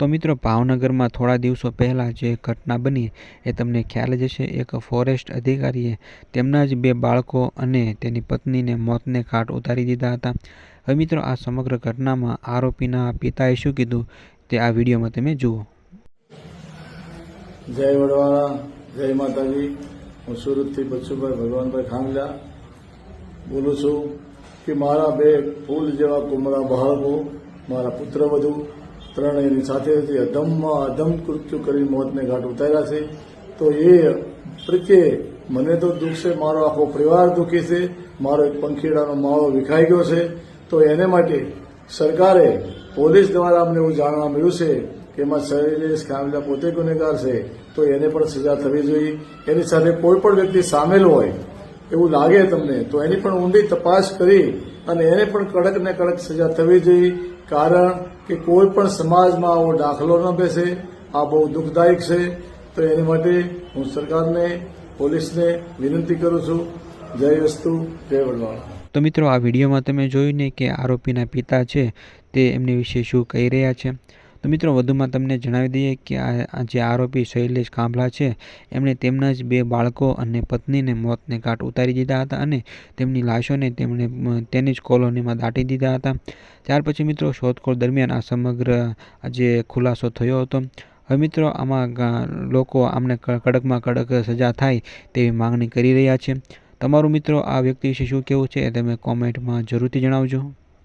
તો મિત્રો, ભાવનગરમાં થોડા દિવસો પહેલાં જે ઘટના બની એ તમને ખ્યાલ જ હશે. એક ફોરેસ્ટ અધિકારીએ તેમના જ બે બાળકો અને તેની પત્નીને મોતને ઘાટ ઉતારી દીધા હતા. હવે મિત્રો, આ સમગ્ર ઘટનામાં આરોપીના પિતાએ શું કીધું તે આ વિડીયોમાં તમે જુઓ. જય વડવાળા જય માતાજી. હું સુરતથી બચુભાઈ ભગવાનભાઈ ખાંગલા બોલું છું કે મારા બે ફૂલ જેવા કુમળા બાળકો, મારા પુત્રવધુ ત્રણેયની સાથે હતી. અધમમાં અધમ કૃત્યુ કરી મોતને ઘાટ ઉતાર્યા છે. તો એ પ્રત્યે મને તો દુઃખ છે, મારો આખો પરિવાર દુઃખી છે, મારો એક પંખીડાનો માળો વિખાઈ ગયો છે. તો એને માટે સરકારે પોલીસ દ્વારા અમને એવું જાણવા મળ્યું છે કે એમાં શૈલેષ કામલા પોતે ગુનેગાર છે. તો એને પણ સજા થવી જોઈએ. એની સાથે કોઈ પણ વ્યક્તિ સામેલ હોય એવું લાગે તમને, તો એની પણ ઊંડી તપાસ કરી અને એને પણ કડક ને કડક સજા થવી જોઈએ. કારણ કે કોઈ પણ સમાજમાં આવો દાખલો ન બેસે, આ બહુ દુઃખદાયક છે. તો એની માટે હું સરકારને, પોલીસને વિનંતી કરું છું. જય વસ્તુ, જય વડવાળા તો મિત્રો, આ વિડીયોમાં તમે જોયું ને કે આરોપીના પિતા છે તે એમની વિશે શું કહી રહ્યા છે? તો મિત્રો, વધુમાં તમને જણાવી દઈએ કે આ જે આરોપી શૈલેષ કાંભલા છે, એમણે તેમના જ બે બાળકો અને પત્નીને મોતને ઘાટ ઉતારી દીધા હતા અને તેમની લાશોને તેમણે તેની જ કોલોનીમાં દાટી દીધા હતા. ત્યાર પછી મિત્રો, શોધખોળ દરમિયાન આ સમગ્ર જે ખુલાસો થયો હતો, હવે મિત્રો, આમાં લોકો આમને કડકમાં કડક સજા થાય તેવી માંગણી કરી રહ્યા છે. તમારું મિત્રો, આ વ્યક્તિ વિશે શું કહેવું છે એ તમે કોમેન્ટમાં જરૂરથી જણાવજો.